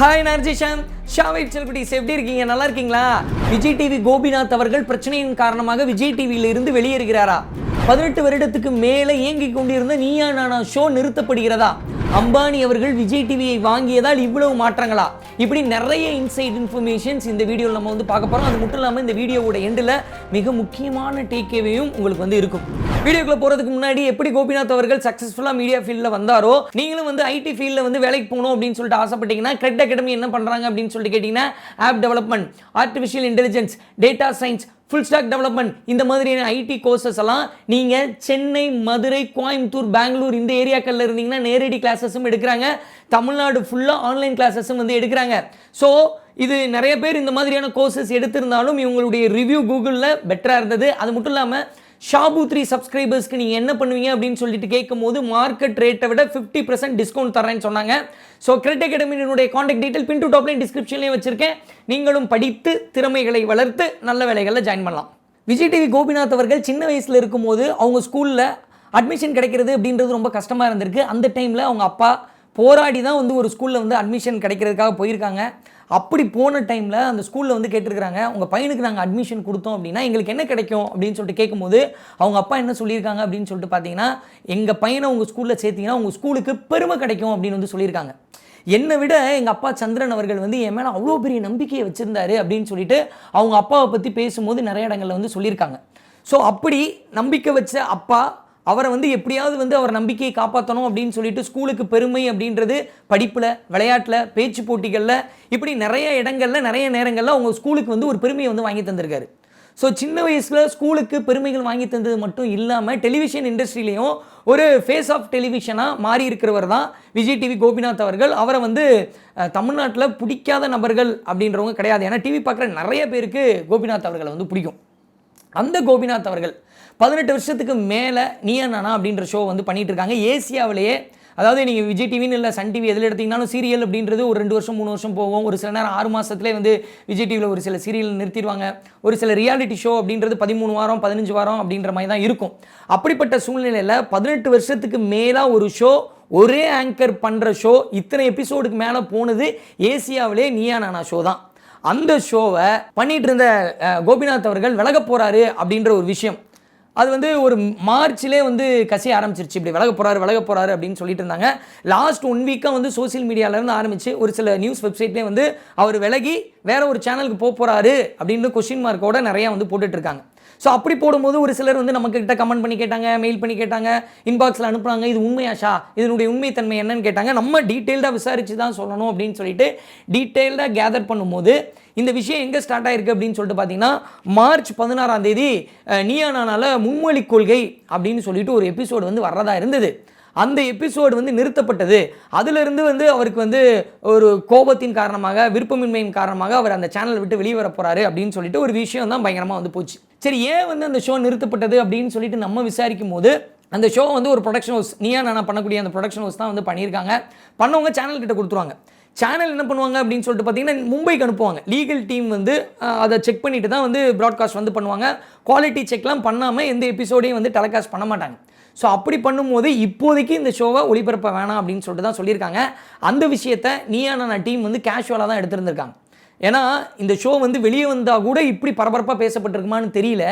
Hi நர்ஜிஷாம் ஷாவை செல்குட்டிஸ் எப்படி இருக்கீங்க? நல்லா இருக்கீங்களா? விஜய் டிவி கோபிநாத் அவர்கள் பிரச்சனையின் காரணமாக விஜய் டிவியில இருந்து வெளியேறுகிறாரா? பதினெட்டு வருடத்துக்கு மேலே இயங்கிக் கொண்டிருந்த நீயா நானா ஷோ நிறுத்தப்படுகிறதா? அம்பானி அவர்கள் விஜய் டிவியை வாங்கியதால் இவ்வளவு மாற்றங்களா? இப்படி நிறைய இன்சைட் இன்ஃபர்மேஷன்ஸ் இந்த வீடியோவில் நம்ம வந்து பார்க்க போகிறோம் அது மட்டும் இல்லாமல் இந்த வீடியோவோட எண்டில் மிக முக்கியமான டேக்கேவையும் உங்களுக்கு வந்து இருக்கும். வீடியோக்குள்ள போகிறதுக்கு முன்னாடி எப்படி கோபிநாத் அவர்கள் சக்ஸஸ்ஃபுல்லாக மீடியா ஃபீல்டில் வந்தாரோ நீங்களும் வந்து ஐடி ஃபீல்டில் வந்து வேலைக்கு போகணும் அப்படின்னு சொல்லிட்டு ஆசைப்பட்டீங்கன்னா கிரெட் அகாடமி என்ன பண்ணுறாங்க அப்படின்னு சொல்லிட்டு கேட்டிங்கன்னா app development artificial intelligence data science full stack development இந்த மாதிரியான ஐடி கோர்சஸ் எல்லாம் நீங்கள் சென்னை மதுரை கோயம்புத்தூர் பெங்களூர் இந்த ஏரியாக்களில் இருந்தீங்கன்னா நேரடி கிளாஸஸும் எடுக்கிறாங்க. தமிழ்நாடு ஃபுல்லாக ஆன்லைன் கிளாஸஸும் வந்து எடுக்கிறாங்க. ஸோ இது நிறைய பேர் இந்த மாதிரியான கோர்சஸ் எடுத்திருந்தாலும் இவங்களுடைய ரிவ்யூ கூகுளில் பெட்டராக இருந்தது. அது மட்டும் இல்லாமல் ஷாபு த்ரீ சப்ஸ்கிரைபர்ஸ்க்கு நீங்கள் என்ன பண்ணுவீங்க அப்படின்னு சொல்லிட்டு கேட்கும்போது மார்க்கெட் ரேட்டை விட ஃபிஃப்டி பர்சன்ட் டிஸ்கவுண்ட் தரேன்னு சொன்னாங்க. ஸோ கிரெட் அகாடமியினுடைய contact detail pin to top line டிஸ்கிரிப்ஷன்லேயும் வச்சுருக்கேன். நீங்களும் படித்து திறமைகளை வளர்த்து நல்ல வேலைகளில் ஜாயின் பண்ணலாம். விஜய் டிவி கோபிநாத் அவர்கள் சின்ன வயசில் இருக்கும்போது அவங்க ஸ்கூலில் அட்மிஷன் கிடைக்கிறது அப்படின்றது ரொம்ப கஷ்டமாக இருந்திருக்கு. அந்த டைமில் அவங்க அப்பா போராடி தான் வந்து ஒரு ஸ்கூலில் வந்து அட்மிஷன் கிடைக்கிறதுக்காக போயிருக்காங்க. அப்படி போன டைமில் அந்த ஸ்கூலில் வந்து கேட்டிருக்கிறாங்க உங்கள் பையனுக்கு நாங்கள் அட்மிஷன் கொடுத்தோம் அப்படின்னா எங்களுக்கு என்ன கிடைக்கும்? அப்படின்னு சொல்லிட்டு கேட்கும்போது அவங்க அப்பா என்ன சொல்லியிருக்காங்க அப்படின்னு சொல்லிட்டு பார்த்தீங்கன்னா எங்கள் பையனை உங்கள் ஸ்கூலில் சேர்த்திங்கன்னா உங்கள் ஸ்கூலுக்கு பெருமை கிடைக்கும் அப்படின்னு வந்து சொல்லியிருக்காங்க. என்னை விட எங்கள் அப்பா சந்திரன் அவர்கள் வந்து என் மேலே அவ்வளோ பெரிய நம்பிக்கையை வச்சுருந்தாரு அப்படின்னு சொல்லிட்டு அவங்க அப்பாவை பற்றி பேசும்போது நிறைய இடங்களில் வந்து சொல்லியிருக்காங்க. ஸோ அப்படி நம்பிக்கை வச்ச அப்பா அவரை வந்து எப்படியாவது வந்து அவர் நம்பிக்கையை காப்பாற்றணும் அப்படின்னு சொல்லிட்டு ஸ்கூலுக்கு பெருமை அப்படின்றது படிப்பில் விளையாட்டில் பேச்சு போட்டிகளில் இப்படி நிறைய இடங்களில் நிறைய நேரங்களில் அவங்க ஸ்கூலுக்கு வந்து ஒரு பெருமையை வந்து வாங்கி தந்திருக்காரு. ஸோ சின்ன வயசில் ஸ்கூலுக்கு பெருமைகள் வாங்கி தந்தது மட்டும் இல்லாமல் டெலிவிஷன் இண்டஸ்ட்ரியிலையும் ஒரு ஃபேஸ் ஆஃப் டெலிவிஷனாக மாறி இருக்கிறவர் தான் விஜய் டிவி கோபிநாத் அவர்கள். அவரை வந்து தமிழ்நாட்டில் பிடிக்காத நபர்கள் அப்படின்றவங்க கிடையாது. ஏன்னா டிவி பார்க்குற நிறைய பேருக்கு கோபிநாத் அவர்களை வந்து பிடிக்கும். அந்த கோபிநாத் அவர்கள் பதினெட்டு வருஷத்துக்கு மேலே நீயா நானா அப்படின்ற ஷோ வந்து பண்ணிட்டு இருக்காங்க. ஏசியாவிலேயே அதாவது நீங்கள் விஜய் டிவின்னு இல்லை சன் டிவி எதில் எடுத்தீங்கனாலும் சீரியல் அப்படின்றது ஒரு ரெண்டு வருஷம் மூணு வருஷம் போகும். ஒரு சில நேரம் ஆறு மாதத்துலேயே வந்து விஜய் டிவியில் ஒரு சில சீரியல் நிறுத்திடுவாங்க. ஒரு சில ரியாலிட்டி ஷோ அப்படின்றது பதிமூணு வாரம் பதினஞ்சு வாரம் அப்படின்ற மாதிரி தான் இருக்கும். அப்படிப்பட்ட சூழ்நிலையில் பதினெட்டு வருஷத்துக்கு மேலாக ஒரு ஷோ ஒரே ஆங்கர் பண்ணுற ஷோ இத்தனை எபிசோடுக்கு மேலே போனது ஏசியாவிலே நீயா நானா ஷோ தான். அந்த ஷோவை பண்ணிட்டு இருந்த கோபிநாத் அவர்கள் விலக போறாரு அப்படின்ற ஒரு விஷயம். அது வந்து ஒரு மார்ச்லேயே வந்து கசிய ஆரம்பிச்சிருச்சு. இப்படி விலக போகிறாரு விலக போகிறாரு அப்படின்னு சொல்லிட்டு இருந்தாங்க. லாஸ்ட் ஒன் வீக்காக வந்து சோசியல் மீடியாவிலேருந்து ஆரம்பிச்சு ஒரு சில நியூஸ் வெப்சைட்லேயே வந்து அவர் விலகி வேற ஒரு சேனலுக்கு போக போகிறாரு அப்படின்னு கொஸ்டின் மார்க்கோட நிறையா வந்து போட்டுட்ருக்காங்க ஸோ அப்படி போடும்போது ஒரு சிலர் வந்து நம்ம கிட்ட கமெண்ட் பண்ணி கேட்டாங்க மெயில் பண்ணி கேட்டாங்க இன்பாக்ஸில் அனுப்புனாங்க இது உண்மையாஷா இதனுடைய உண்மைத்தன்மை என்னன்னு கேட்டாங்க. நம்ம டீட்டெயில்டாக விசாரிச்சு தான் சொல்லணும் அப்படின்னு சொல்லிட்டு டீட்டெயில்டாக கேதர் பண்ணும்போது இந்த விஷயம் எங்கே ஸ்டார்ட் ஆயிருக்கு அப்படின்னு சொல்லிட்டு பார்த்தீங்கன்னா மார்ச் பதினாறாம் தேதி அஹ், மும்மொழி கொள்கை அப்படின்னு சொல்லிட்டு ஒரு எபிசோடு வந்து வர்றதா இருந்தது. அந்த எபிசோடு வந்து நிறுத்தப்பட்டது. அதிலிருந்து வந்து அவருக்கு வந்து ஒரு கோபத்தின் காரணமாக விருப்பமின்மையின் காரணமாக அவர் அந்த சேனலை விட்டு வெளியே வர அப்படின்னு சொல்லிட்டு ஒரு விஷயம் தான் பயங்கரமாக வந்து போச்சு. சரி ஏன் வந்து அந்த ஷோ நிறுத்தப்பட்டது அப்படின்னு சொல்லிட்டு நம்ம விசாரிக்கும் போது அந்த ஷோ வந்து ஒரு ப்ரொடக்ஷன் ஹவுஸ் நீயா நானா பண்ணக்கூடிய அந்த ப்ரொடக்ஷன் ஹவுஸ் தான் வந்து பண்ணியிருக்காங்க. பண்ணவங்க சேனல் கிட்ட கொடுத்துருவாங்க. சேனல் என்ன பண்ணுவாங்க அப்படின்னு சொல்லிட்டு பார்த்தீங்கன்னா மும்பைக்கு அனுப்புவாங்க. லீகல் டீம் வந்து அதை செக் பண்ணிட்டு தான் வந்து ப்ராட்காஸ்ட் வந்து பண்ணுவாங்க. குவாலிட்டி செக்லாம் பண்ணாமல் எந்த எபிசோடையும் வந்து டெலிகாஸ்ட் பண்ண மாட்டாங்க. ஸோ அப்படி பண்ணும்போது இப்போதைக்கு இந்த ஷோவை ஒளிபரப்ப வேணாம் அப்படின்னு சொல்லிட்டு தான் சொல்லியிருக்காங்க. அந்த விஷயத்தை நீயான டீம் வந்து கேஷுவலாக தான் எடுத்திருந்திருக்காங்க? ஏன்னா இந்த ஷோ வந்து வெளியே வந்தால் கூட இப்படி பரபரப்பாக பேசப்பட்டிருக்குமான்னு தெரியல.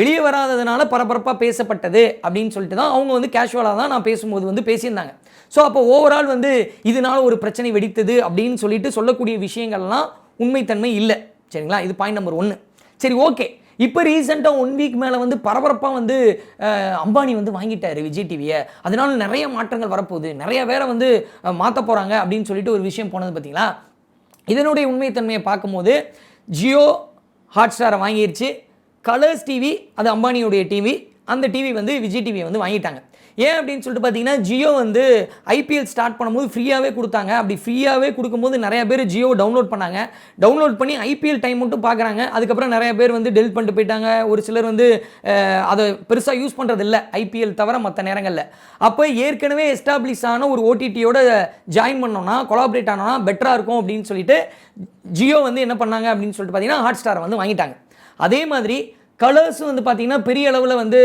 வெளியே வராததுனால பரபரப்பாக பேசப்பட்டது அப்படின்னு சொல்லிட்டு தான் அவங்க வந்து கேஷுவலாக தான் நான் பேசும்போது வந்து பேசியிருந்தாங்க. ஸோ அப்போ ஓவரால் வந்து இதனால் ஒரு பிரச்சனை வெடித்தது அப்படின்னு சொல்லிட்டு சொல்லக்கூடிய விஷயங்கள்லாம் உண்மைத்தன்மை இல்லை. சரிங்களா? இது பாயிண்ட் நம்பர் ஒன்று சரி ஓகே இப்போ ரீசெண்டாக ஒன் வீக் மேலே வந்து பரபரப்பாக வந்து அம்பானி வந்து வாங்கிட்டார் விஜய் டிவியை அதனால நிறைய மாற்றங்கள் வரப்போகுது. நிறைய பேரை வந்து மாற்ற போகிறாங்க அப்படின்னு சொல்லிட்டு ஒரு விஷயம் போனது பார்த்தீங்களா இதனுடைய உண்மைத்தன்மையை பார்க்கும்போது ஜியோ ஹாட்ஸ்டாரை வாங்கிருச்சு. கலர்ஸ் டிவி அது அம்பானியுடைய டிவி அந்த டிவி வந்து விஜய் டிவியை வந்து வாங்கிட்டாங்க. ஏன் அப்படின்னு சொல்லிட்டு பார்த்தீங்கன்னா ஜியோ வந்து ஐபிஎல் ஸ்டார்ட் பண்ணும்போது ஃப்ரீயாகவே கொடுத்தாங்க. அப்படி ஃப்ரீயாகவே கொடுக்கும்போது நிறைய பேர் ஜியோ டவுன்லோட் பண்ணாங்க. டவுன்லோட் பண்ணி ஐபிஎல் டைம் மட்டும் பார்க்குறாங்க. அதுக்கப்புறம் நிறைய பேர் வந்து டெலிட் பண்ணிட்டு போயிட்டாங்க. ஒரு சிலர் வந்து அதை பெருசாக யூஸ் பண்ணுறது இல்லை ஐபிஎல் தவிர மற்ற நேரங்களில். அப்போ ஏற்கனவே எஸ்டாப்ளிஷ் ஆன ஒரு ஓடிடியோட ஜாயின் பண்ணோன்னா கொலாபரேட் ஆனோன்னா பெட்டராக இருக்கும் அப்படின்னு சொல்லிட்டு ஜியோ வந்து என்ன பண்ணாங்க அப்படின்னு சொல்லிட்டு பார்த்தீங்கன்னா ஹாட் ஸ்டாரை வந்து வாங்கிட்டாங்க. அதே மாதிரி கலர்ஸும் வந்து பார்த்தீங்கன்னா பெரிய அளவில் வந்து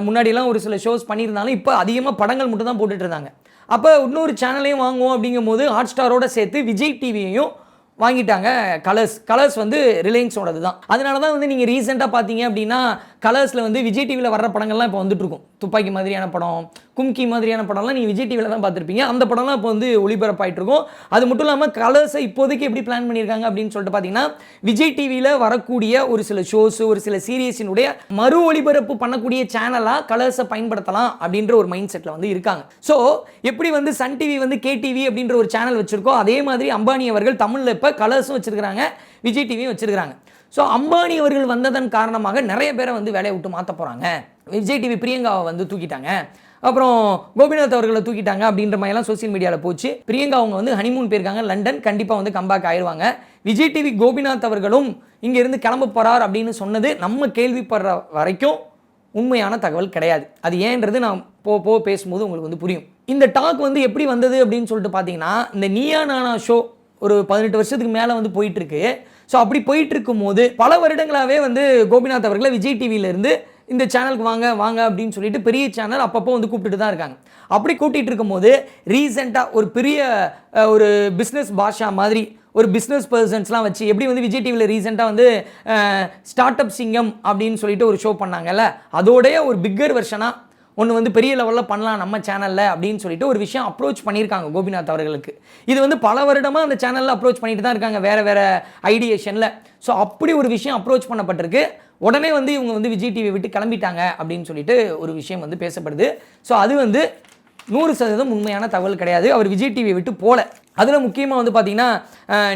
முன்னாடிலாம் ஒரு சில ஷோஸ் பண்ணியிருந்தாலும் இப்போ அதிகமாக படங்கள் மட்டும் தான் போட்டுட்டு இருந்தாங்க அப்போ இன்னொரு சேனலையும் வாங்குவோம் அப்படிங்கும்போது ஹாட் ஸ்டாரோட சேர்த்து விஜய் டிவியையும் வாங்கிட்டாங்க. கலர்ஸ் கலர்ஸ் வந்து ரிலையன்ஸோடது தான் அதனால தான் வந்து நீங்கள் ரீசெண்டாக பார்த்தீங்க அப்படின்னா கலர்ஸில் வந்து விஜய் டிவியில் வர்ற படங்கள்லாம் இப்போ வந்துட்டுருக்கும். துப்பாக்கி மாதிரியான படம் கும்கி மாதிரியான படம்லாம் நீங்கள் விஜய் டிவியில் தான் பார்த்துருப்பீங்க. அந்த படம்லாம் இப்போ வந்து ஒளிபரப்பாயிட்டு இருக்கும் அது மட்டும் இல்லாமல் கலர்ஸை இப்போதைக்கு எப்படி பிளான் பண்ணியிருக்காங்க அப்படின்னு சொல்லிட்டு பார்த்தீங்கன்னா விஜய் டிவியில் வரக்கூடிய ஒரு சில ஷோஸ் ஒரு சில சீரியஸினுடைய மறு ஒளிபரப்பு பண்ணக்கூடிய சேனலாக கலர்ஸை பயன்படுத்தலாம் அப்படின்ற ஒரு மைண்ட் செட்டில் வந்து இருக்காங்க. ஸோ எப்படி வந்து சன் டிவி வந்து கேடிவி அப்படின்ற ஒரு சேனல் வச்சுருக்கோ அதே மாதிரி அம்பானி அவர்கள் தமிழில் இப்போ கலர்ஸும் வச்சிருக்கிறாங்க விஜய் டிவியும் வச்சுருக்காங்க ஸோ அம்பானி அவர்கள் வந்ததன் காரணமாக நிறைய பேரை வந்து வேலையை விட்டு மாற்ற போகிறாங்க விஜய் டிவி பிரியங்காவை வந்து தூக்கிட்டாங்க. அப்புறம் கோபிநாத் அவர்களை தூக்கிட்டாங்க அப்படின்ற மாதிரிலாம் சோசியல் மீடியாவில் போச்சு. பிரியங்கா அவங்க வந்து ஹனிமூன் போயிருக்காங்க லண்டன். கண்டிப்பாக வந்து கம்பேக் ஆயிடுவாங்க விஜய் டிவி கோபிநாத் அவர்களும் இங்கேருந்து கிளம்ப போகிறார் அப்படின்னு சொன்னது நம்ம கேள்விப்படுற வரைக்கும் உண்மையான தகவல் கிடையாது. அது ஏன்றது நான் போ போ பேசும்போது உங்களுக்கு வந்து புரியும். இந்த டாக் வந்து எப்படி வந்தது அப்படின்னு சொல்லிட்டு பார்த்தீங்கன்னா இந்த நீயா நானா ஷோ ஒரு பதினெட்டு வருஷத்துக்கு மேலே வந்து போயிட்டுருக்கு ஸோ அப்படி போயிட்டு இருக்கும்போது பல வருடங்களாகவே வந்து கோபிநாத் அவர்களை விஜய் டிவியிலேருந்து இந்த சேனலுக்கு வாங்க வாங்க அப்படின்னு சொல்லிட்டு பெரிய சேனல் அப்பப்போ வந்து கூப்பிட்டுட்டு தான் இருக்காங்க. அப்படி கூட்டிகிட்டு இருக்கும்போது ரீசெண்டாக ஒரு பெரிய ஒரு பிஸ்னஸ் பாஷா மாதிரி ஒரு பிஸ்னஸ் பர்சன்ஸ்லாம் வச்சு எப்படி வந்து விஜய் டிவியில் ரீசெண்டாக வந்து ஸ்டார்ட் அப் சிங்கம் அப்படின்னு சொல்லிட்டு ஒரு ஷோ பண்ணாங்கல்ல அதோடைய ஒரு பிக்கர் வெர்ஷனாக ஒன்று வந்து பெரிய லெவலில் பண்ணலாம் நம்ம சேனலில் அப்படின்னு சொல்லிட்டு ஒரு விஷயம் அப்ரோச் பண்ணியிருக்காங்க கோபிநாத் அவர்களுக்கு. இது வந்து பல வருடமாக அந்த சேனலில் அப்ரோச் பண்ணிட்டு தான் இருக்காங்க வேறு வேறு ஐடியேஷனில் ஸோ அப்படி ஒரு விஷயம் அப்ரோச் பண்ணப்பட்டிருக்கு. உடனே வந்து இவங்க வந்து விஜய் டிவி விட்டு கிளம்பிட்டாங்க அப்படின்னு சொல்லிட்டு ஒரு விஷயம் வந்து பேசப்படுது. ஸோ அது வந்து நூறு சதவீதம் உண்மையான தகவல் கிடையாது. அவர் விஜய் டிவியை விட்டு போல. அதில் முக்கியமாக வந்து பார்த்திங்கன்னா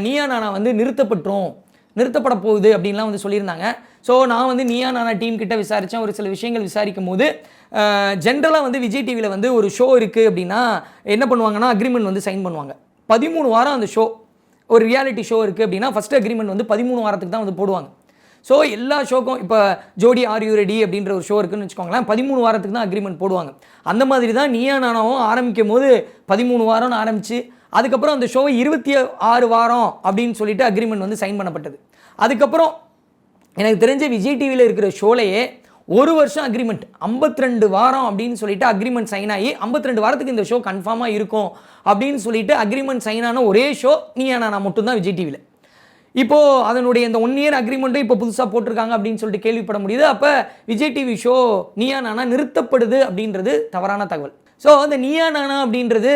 நீயா நானா வந்து நிறுத்தப்பட்டுரும் நிறுத்தப்பட போகுது அப்படின்லாம் வந்து சொல்லியிருந்தாங்க. ஸோ நான் வந்து நீயா நானா டீம் கிட்ட விசாரித்தேன் ஒரு சில விஷயங்கள் விசாரிக்கும் போது ஜென்ரலாக வந்து விஜய் டிவியில் வந்து ஒரு ஷோ இருக்குது அப்படின்னா என்ன பண்ணுவாங்கன்னா அக்ரிமெண்ட் வந்து சைன் பண்ணுவாங்க. பதிமூணு வாரம் அந்த ஷோ ஒரு ரியாலிட்டி ஷோ இருக்குது அப்படின்னா ஃபஸ்ட் அக்ரிமெண்ட் வந்து பதிமூணு வாரத்துக்கு தான் வந்து போடுவாங்க. ஸோ எல்லா ஷோக்கும் இப்போ ஜோடி ஆர் யூ ரெடி அப்படின்ற ஒரு ஷோ இருக்குன்னு வச்சுக்கோங்களேன் பதிமூணு வாரத்துக்கு தான் அக்ரிமெண்ட் போடுவாங்க. அந்த மாதிரி தான் நீயா நானாவும் ஆரம்பிக்கும் போது பதிமூணு வாரம்னு ஆரம்பித்து அதுக்கப்புறம் அந்த ஷோவை இருபத்தி ஆறு வாரம் அப்படின்னு சொல்லிட்டு அக்ரிமெண்ட் வந்து சைன் பண்ணப்பட்டது. அதுக்கப்புறம் எனக்கு தெரிஞ்ச விஜய் டிவியில் இருக்கிற ஷோலையே ஒரு வருஷம் அக்ரிமெண்ட் 52 வாரம் அப்படின்னு சொல்லிட்டு அக்ரிமெண்ட் சைன் ஆகி 52 வாரத்துக்கு இந்த ஷோ கன்ஃபார்மாக இருக்கும் அப்படின்னு சொல்லிட்டு அக்ரிமெண்ட் சைன் ஆன ஒரே ஷோ நீயா நானா மட்டும்தான் விஜய் டிவியில் இப்போது அதனுடைய இந்த ஒன் இயர் அக்ரிமெண்ட்டும் இப்போ புதுசாக போட்டிருக்காங்க அப்படின்னு சொல்லிட்டு கேள்விப்பட முடியுது. அப்போ விஜய் டிவி ஷோ நீயா நானா நிறுத்தப்படுது அப்படின்றது தவறான தகவல். ஸோ அந்த நீயா நானா அப்படின்றது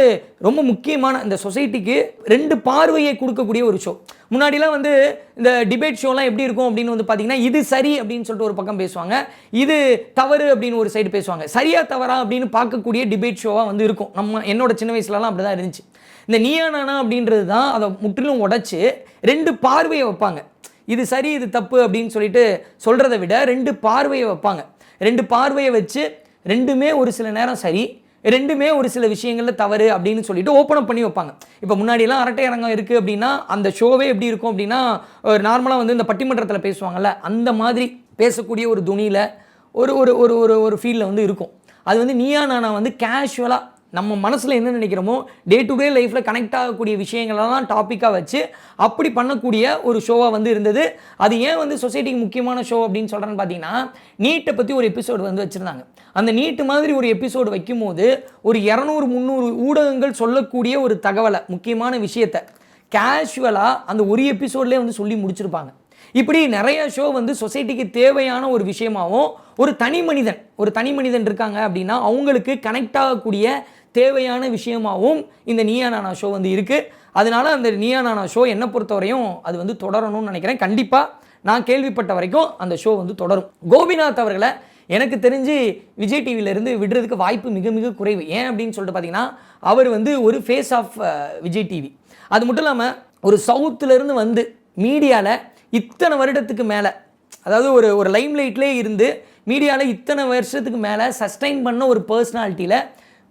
ரொம்ப முக்கியமான இந்த சொசைட்டிக்கு ரெண்டு பார்வையை கொடுக்கக்கூடிய ஒரு ஷோ முன்னாடிலாம் வந்து இந்த டிபேட் ஷோலாம் எப்படி இருக்கும் அப்படின்னு வந்து பார்த்தீங்கன்னா இது சரி அப்படின்னு சொல்லிட்டு ஒரு பக்கம் பேசுவாங்க. இது தவறு அப்படின்னு ஒரு சைடு பேசுவாங்க. சரியா தவறா அப்படின்னு பார்க்கக்கூடிய டிபேட் ஷோவாக வந்து இருக்கும். நம்ம என்னோட சின்ன வயசுலலாம் அப்படி தான் இருந்துச்சு. இந்த நீயா நானா அப்படின்றது தான் அதை முற்றிலும் உடச்சி ரெண்டு பார்வையை வைப்பாங்க. இது சரி இது தப்பு அப்படின்னு சொல்லிட்டு சொல்கிறத விட ரெண்டு பார்வையை வைப்பாங்க. ரெண்டு பார்வையை வச்சு ரெண்டுமே ஒரு சில நேரம் சரி ரெண்டுமே ஒரு சில விஷயங்களில் தவறு அப்படின்னு சொல்லிட்டு ஓப்பன் அப் பண்ணி வைப்பாங்க. இப்போ முன்னாடியெல்லாம் அரட்டை அரங்கம் இருக்குது அப்படின்னா அந்த ஷோவே எப்படி இருக்கும் அப்படின்னா ஒரு நார்மலாக வந்து இந்த பட்டிமன்றத்தில் பேசுவாங்கல்ல அந்த மாதிரி பேசக்கூடிய ஒரு துணியில் ஒரு ஒரு ஒரு ஒரு ஒரு ஃபீலில் வந்து இருக்கும். அது வந்து நீயா நானா வந்து கேஷுவலாக நம்ம மனசில் என்ன நினைக்கிறோமோ டே டு டே லைஃப்பில் கனெக்ட் ஆகக்கூடிய விஷயங்களெல்லாம் டாப்பிக்காக வச்சு அப்படி பண்ணக்கூடிய ஒரு ஷோவாக வந்து இருந்தது. அது ஏன் வந்து சொசைட்டிக்கு முக்கியமான ஷோ அப்படின்னு சொல்கிறேன்னு பார்த்தீங்கன்னா நீட்டை பற்றி ஒரு எபிசோடு வந்து வச்சுருந்தாங்க. அந்த நீட்டு மாதிரி ஒரு எபிசோடு வைக்கும்போது ஒரு இரநூறு முந்நூறு ஊடகங்கள் சொல்லக்கூடிய ஒரு தகவலை முக்கியமான விஷயத்தை கேஷுவலாக அந்த ஒரு எபிசோட்லேயே வந்து சொல்லி முடிச்சிருப்பாங்க. இப்படி நிறைய ஷோ வந்து சொசைட்டிக்கு தேவையான ஒரு விஷயமாகவும் ஒரு தனி மனிதன் ஒரு தனி மனிதன் இருக்காங்க அப்படின்னா அவங்களுக்கு கனெக்ட் ஆகக்கூடிய தேவையான விஷயமாகவும் இந்த நீயா நானா ஷோ வந்து இருக்குது அதனால் அந்த நீயா நானா ஷோ என்னை பொறுத்தவரையும் அது வந்து தொடரணும்னு நினைக்கிறேன். கண்டிப்பாக நான் கேள்விப்பட்ட வரைக்கும் அந்த ஷோ வந்து தொடரும். கோபிநாத் அவர்களை எனக்கு தெரிஞ்சு விஜய் டிவியிலேருந்து விடுறதுக்கு வாய்ப்பு மிக மிக குறைவு. ஏன் அப்படின்னு சொல்லிட்டு பார்த்தீங்கன்னா அவர் வந்து ஒரு ஃபேஸ் ஆஃப் விஜய் டிவி அது மட்டும் இல்லாமல் ஒரு சவுத்துலேருந்து வந்து மீடியாவில் இத்தனை வருடத்துக்கு மேலே அதாவது ஒரு ஒரு லைம்லைட்லேயே இருந்து மீடியாவில் இத்தனை வருஷத்துக்கு மேலே சஸ்டைன் பண்ண ஒரு பர்சனாலிட்டியில்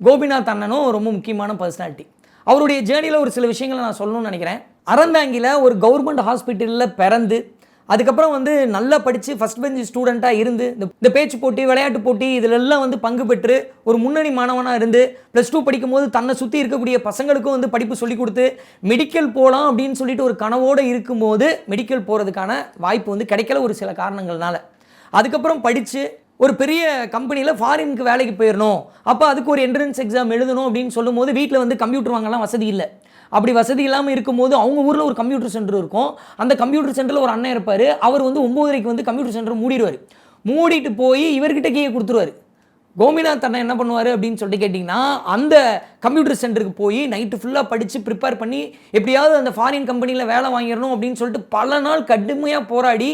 கோபிநாத் அண்ணனும் ரொம்ப முக்கியமான பர்சனாலிட்டி அவருடைய ஜேர்னியில் ஒரு சில விஷயங்களை நான் சொல்லணும்னு நினைக்கிறேன். அறந்தாங்கியில் ஒரு கவர்மெண்ட் ஹாஸ்பிட்டலில் பிறந்து அதுக்கப்புறம் வந்து நல்லா படித்து ஃபஸ்ட் பெஞ்ச் ஸ்டூடெண்ட்டாக இருந்து இந்த இந்த பேச்சு போட்டி விளையாட்டு போட்டி இதிலெல்லாம் வந்து பங்கு பெற்று ஒரு முன்னணி மாணவனாக இருந்து ப்ளஸ் டூ படிக்கும்போது தன்னை சுற்றி இருக்கக்கூடிய பசங்களுக்கும் வந்து படிப்பு சொல்லி கொடுத்து மெடிக்கல் போகலாம் அப்படின்னு சொல்லிட்டு ஒரு கனவோடு இருக்கும்போது மெடிக்கல் போகிறதுக்கான வாய்ப்பு வந்து கிடைக்கல ஒரு சில காரணங்கள்னால. அதுக்கப்புறம் படித்து ஒரு பெரிய கம்பெனியில் ஃபாரினுக்கு வேலைக்கு போயிடணும் அப்போ அதுக்கு ஒரு என்ட்ரன்ஸ் எக்ஸாம் எழுதணும் அப்படின்னு சொல்லும்போது வீட்டில் வந்து கம்ப்யூட்டர் வாங்கலாம் வசதி இல்லை. அப்படி வசதி இல்லாமல் இருக்கும்போது அவங்க ஊரில் ஒரு கம்ப்யூட்டர் சென்டர் இருக்கும். அந்த கம்ப்யூட்டர் சென்டரில் ஒரு அண்ணன் இருப்பார். அவர் வந்து ஒம்போதரைக்கு வந்து கம்ப்யூட்டர் சென்டர் மூடிடுவார். மூடிட்டு போய் இவர்கிட்ட கீழே கொடுத்துருவாரு. கோமிநாத் அண்ணன் என்ன பண்ணுவார் அப்படின்னு சொல்லிட்டு கேட்டிங்கன்னா அந்த கம்ப்யூட்டர் சென்டருக்கு போய் நைட்டு ஃபுல்லாக படித்து ப்ரிப்பேர் பண்ணி எப்படியாவது அந்த ஃபாரின் கம்பெனியில் வேலை வாங்கிடணும் அப்படின்னு சொல்லிட்டு பல நாள் கடுமையாக போராடி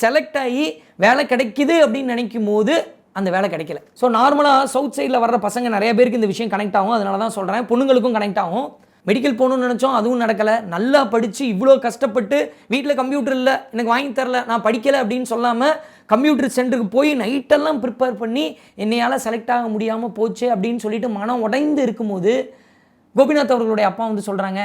செலக்ட் ஆகி வேலை கிடைக்குது அப்படின்னு நினைக்கும் போது அந்த வேலை கிடைக்கல. ஸோ நார்மலாக சவுத் சைடில் வர்ற பசங்க நிறைய பேருக்கு இந்த விஷயம் கனெக்ட் ஆகும். அதனால தான் சொல்கிறேன் பொண்ணுங்களுக்கும் கனெக்ட் ஆகும். மெடிக்கல் போகணும்னு நினச்சோம் அதுவும் நடக்கலை. நல்லா படித்து இவ்வளோ கஷ்டப்பட்டு வீட்டில் கம்ப்யூட்டர் இல்லை எனக்கு வாங்கி தரல நான் படிக்கலை அப்படின்னு சொல்லாமல் கம்ப்யூட்டர் சென்டருக்கு போய் நைட்டெல்லாம் ப்ரிப்பேர் பண்ணி என்னையால் செலக்ட் ஆக முடியாமல் போச்சு அப்படின்னு சொல்லிட்டு மனம் உடைந்து இருக்கும்போது கோபிநாத் அவர்களுடைய அப்பா வந்து சொல்கிறாங்க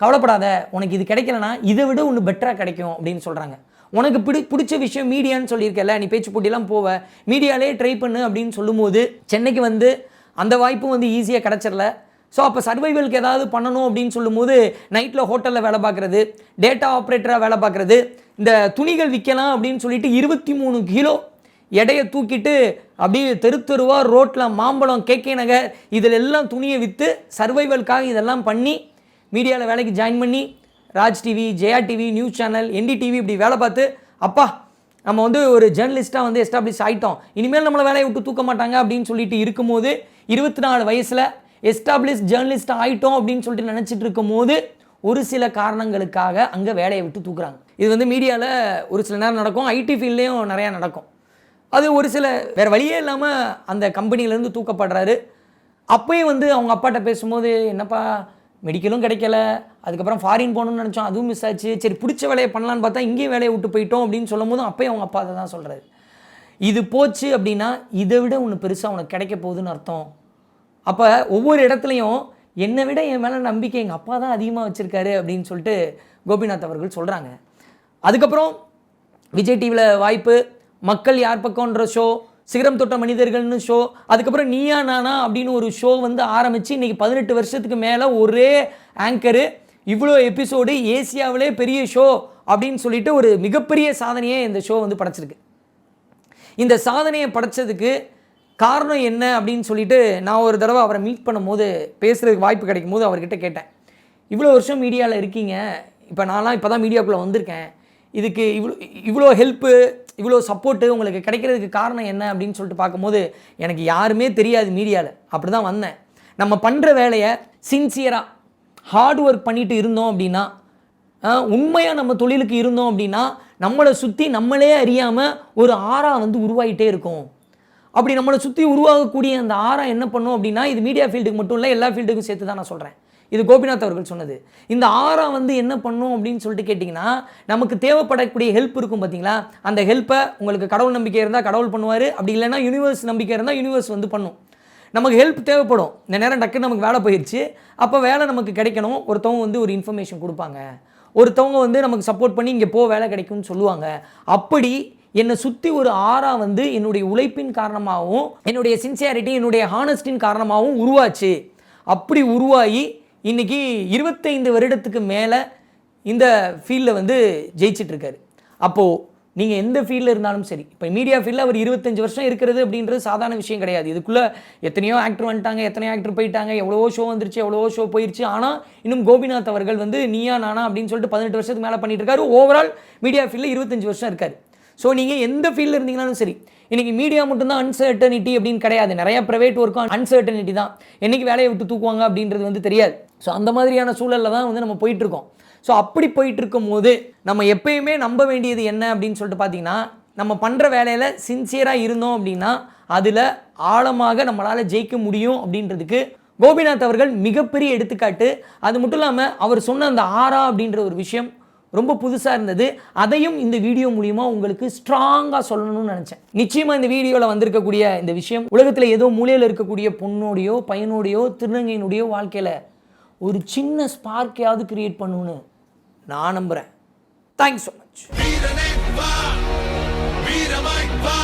கவலைப்படாத உனக்கு இது கிடைக்கலனா இதை விட ஒன்று பெட்டராக கிடைக்கும் அப்படின்னு சொல்கிறாங்க உனக்கு பிடி பிடிச்ச விஷயம் மீடியான்னு சொல்லியிருக்கல நீ பேச்சு போட்டிலாம் போவ மீடியாலே ட்ரை பண்ணு அப்படின்னு சொல்லும்போது சென்னைக்கு வந்து அந்த வாய்ப்பும் வந்து ஈஸியாக கிடச்சிடல ஸோ அப்போ சர்வைவலுக்கு ஏதாவது பண்ணணும் அப்படின்னு சொல்லும்போது நைட்டில் ஹோட்டலில் வேலை பார்க்குறது டேட்டா ஆப்ரேட்டராக வேலை பார்க்குறது இந்த துணிகள் விற்கலாம் அப்படின்னு சொல்லிட்டு இருபத்தி மூணு கிலோ எடையை தூக்கிட்டு அப்படியே தெரு தெருவாக ரோட்டில் மாம்பழம் கேகே நகர் இதில் எல்லாம் துணியை விற்று சர்வைவலுக்காக இதெல்லாம் பண்ணி மீடியாவில் வேலைக்கு ஜாயின் பண்ணி Raj TV Jaya TV news channel ND TV இப்படி வேலை பார்த்து அப்பா நம்ம வந்து ஒரு ஜேர்னலிஸ்ட்டாக வந்து எஸ்டாப்ளிஷ் ஆகிட்டோம் இனிமேல் நம்மளை வேலையை விட்டு தூக்க மாட்டாங்க அப்படின்னு சொல்லிட்டு இருக்கும்போது இருபத்தி நாலு வயசில் எஸ்டாப்ளிஷ் ஜேர்னலிஸ்ட் ஆகிட்டோம் அப்படின்னு சொல்லிட்டு நினச்சிட்டு இருக்கும்போது ஒரு சில காரணங்களுக்காக அங்கே வேலையை விட்டு தூக்குறாங்க. இது வந்து மீடியாவில் ஒரு சில நேரம் நடக்கும் ஐடி ஃபீல்ட்லேயும் நிறையா நடக்கும். அது ஒரு சில வேறு வழியே இல்லாமல் அந்த கம்பெனியிலேருந்து தூக்கப்படுறாரு. அப்பயும் வந்து அவங்க அப்பாட்ட பேசும்போது என்னப்பா மெடிக்கலும் கிடைக்கல. அதுக்கப்புறம் ஃபாரின் போகணும்னு நினச்சோம். அதுவும் மிஸ் ஆச்சு. சரி பிடிச்ச வேலையை பண்ணலான்னு பார்த்தா இங்கேயும் வேலையை விட்டு போயிட்டோம் அப்படின்னு சொல்லும் போதும் அப்போயும் அவங்க அப்பா அதை தான் சொல்கிறாரு இது போச்சு அப்படின்னா இதை விட ஒன்று பெருசாக உனக்கு கிடைக்க போகுதுன்னு அர்த்தம். அப்போ ஒவ்வொரு இடத்துலையும் என்னை விட என் மேலே நம்பிக்கை எங்கள் அப்பா தான் அதிகமாக வச்சுருக்காரு அப்படின்னு சொல்லிட்டு கோபிநாத் அவர்கள் சொல்கிறாங்க அதுக்கப்புறம் விஜய் டிவியில் வாய்ப்பு மக்கள் யார் பக்கம்ன்ற ஷோ சிகரம் தொட்ட மனிதர்கள்னு ஷோ அதுக்கப்புறம் நீயா நானா அப்படின்னு ஒரு ஷோ வந்து ஆரம்பித்து இன்றைக்கி பதினெட்டு வருஷத்துக்கு மேலே ஒரே ஆங்கரு இவ்வளோ எபிசோடு ஏசியாவிலே பெரிய ஷோ அப்படின்னு சொல்லிட்டு ஒரு மிகப்பெரிய சாதனையே இந்த ஷோ வந்து படைச்சிருக்கு. இந்த சாதனையை படைச்சதுக்கு காரணம் என்ன அப்படின்னு சொல்லிட்டு நான் ஒரு தடவை அவரை மீட் பண்ணும்போது பேசுகிறதுக்கு வாய்ப்பு கிடைக்கும் போது அவர்கிட்ட கேட்டேன். இவ்வளோ வருஷம் மீடியாவில் இருக்கீங்க. இப்போ நான்லாம் இப்போ தான் மீடியாக்குள்ளே வந்திருக்கேன். இதுக்கு இவ்வளோ இவ்வளோ ஹெல்ப்பு இவ்வளோ சப்போர்ட்டு உங்களுக்கு கிடைக்கிறதுக்கு காரணம் என்ன அப்படின்னு சொல்லிட்டு பார்க்கும்போது எனக்கு யாருமே தெரியாது மீடியாவில் அப்படி தான் வந்தேன். நம்ம பண்ணுற வேலையை சின்சியராக ஹார்ட் ஒர்க் பண்ணிட்டு இருந்தோம் அப்படின்னா உண்மையாக நம்ம தொழிலுக்கு இருந்தோம் அப்படின்னா நம்மளை சுற்றி நம்மளே அறியாமல் ஒரு ஆறா வந்து உருவாகிட்டே இருக்கும். அப்படி நம்மளை சுற்றி உருவாகக்கூடிய அந்த ஆறா என்ன பண்ணும் அப்படின்னா இது மீடியா ஃபீல்டுக்கு மட்டும் இல்லை எல்லா ஃபீல்டுக்கும் சேர்த்து தான் நான் சொல்கிறேன் இது கோபிநாத் அவர்கள் சொன்னது. இந்த ஆறா வந்து என்ன பண்ணும் அப்படின்னு சொல்லிட்டு கேட்டிங்கன்னா நமக்கு தேவைப்படக்கூடிய ஹெல்ப் இருக்கும் பார்த்தீங்களா? அந்த ஹெல்ப்பை உங்களுக்கு கடவுள் நம்பிக்கை இருந்தால் கடவுள் பண்ணுவார். அப்படி இல்லைன்னா யூனிவர்ஸ் நம்பிக்கை இருந்தால் யூனிவர்ஸ் வந்து பண்ணும். நமக்கு ஹெல்ப் தேவைப்படும். இந்த நேரம் டக்குன்னு நமக்கு வேலை போயிடுச்சு அப்போ வேலை நமக்கு கிடைக்கணும். ஒருத்தவங்க வந்து ஒரு இன்ஃபர்மேஷன் கொடுப்பாங்க. ஒருத்தவங்க வந்து நமக்கு சப்போர்ட் பண்ணி இங்கே போ வேலை கிடைக்கும்னு சொல்லுவாங்க. அப்படி என்னை சுற்றி ஒரு ஆறா வந்து என்னுடைய உழைப்பின் காரணமாகவும் என்னுடைய சின்சியாரிட்டி என்னுடைய ஹானஸ்டின் காரணமாகவும் உருவாச்சு. அப்படி உருவாகி இன்றைக்கி இருபத்தைந்து வருடத்துக்கு மேலே இந்த ஃபீல்டில் வந்து ஜெயிச்சிட்ருக்காரு அப்போது நீங்கள் எந்த ஃபீல்டில் இருந்தாலும் சரி இப்போ மீடியா ஃபீல்டில் அவர் இருபத்தஞ்சி வருஷம் இருக்கிறது அப்படின்றது சாதாரண விஷயம் கிடையாது. இதுக்குள்ளே எத்தனையோ ஆக்டர் வந்துட்டாங்க எத்தனையோ ஆக்டர் போயிட்டாங்க எவ்வளோ ஷோ வந்துருச்சு எவ்வளோ ஷோ போயிருச்சு. ஆனால் இன்னும் கோபிநாத் அவர்கள் வந்து நீயா நானா அப்படின்னு சொல்லிட்டு பதினெட்டு வருஷத்துக்கு மேலே பண்ணிட்டு இருக்காரு ஓவரால் மீடியா ஃபீல்டில் இருபத்தஞ்சி வருஷம் இருக்கார். ஸோ நீங்கள் எந்த ஃபீல்டில் இருந்தீங்கனாலும் சரி இன்றைக்கி மீடியா மட்டும்தான் அன்சர்டனிட்டி அப்படின்னு கிடையாது. நிறைய ப்ரைவேட் ஒர்க்கும் அன்சர்டனிட்டி தான். என்றைக்கு வேலையை விட்டு தூக்குவாங்க அப்படின்றது வந்து தெரியாது. ஸோ அந்த மாதிரியான சூழலில் தான் வந்து நம்ம போயிட்டுருக்கோம் ஸோ அப்படி போயிட்டு இருக்கும் போது நம்ம எப்பயுமே நம்ப வேண்டியது என்ன அப்படின்னு சொல்லிட்டு பார்த்தீங்கன்னா நம்ம பண்ணுற வேலையில் சின்சியராக இருந்தோம் அப்படின்னா அதில் ஆழமாக நம்மளால் ஜெயிக்க முடியும் அப்படின்றதுக்கு கோபிநாத் அவர்கள் மிகப்பெரிய எடுத்துக்காட்டு. அது மட்டும் இல்லாமல் அவர் சொன்ன அந்த ஆறா அப்படின்ற ஒரு விஷயம் ரொம்ப புதுசாக இருந்தது. அதையும் இந்த வீடியோ மூலியமா உங்களுக்கு ஸ்ட்ராங்காக சொல்லணும்னு நினச்சேன். நிச்சயமாக இந்த வீடியோவில் வந்திருக்கக்கூடிய இந்த விஷயம் உலகத்தில் ஏதோ மூலையில் இருக்கக்கூடிய பொண்ணோடையோ பையனோடையோ திருநங்கையினுடையோ வாழ்க்கையில் ஒரு சின்ன ஸ்பார்க்கையாவது கிரியேட் பண்ணுன்னு நான் நம்புகிறேன் தேங்க்ஸ் ஸோ மச் வீரனே வா வீரமாய் வா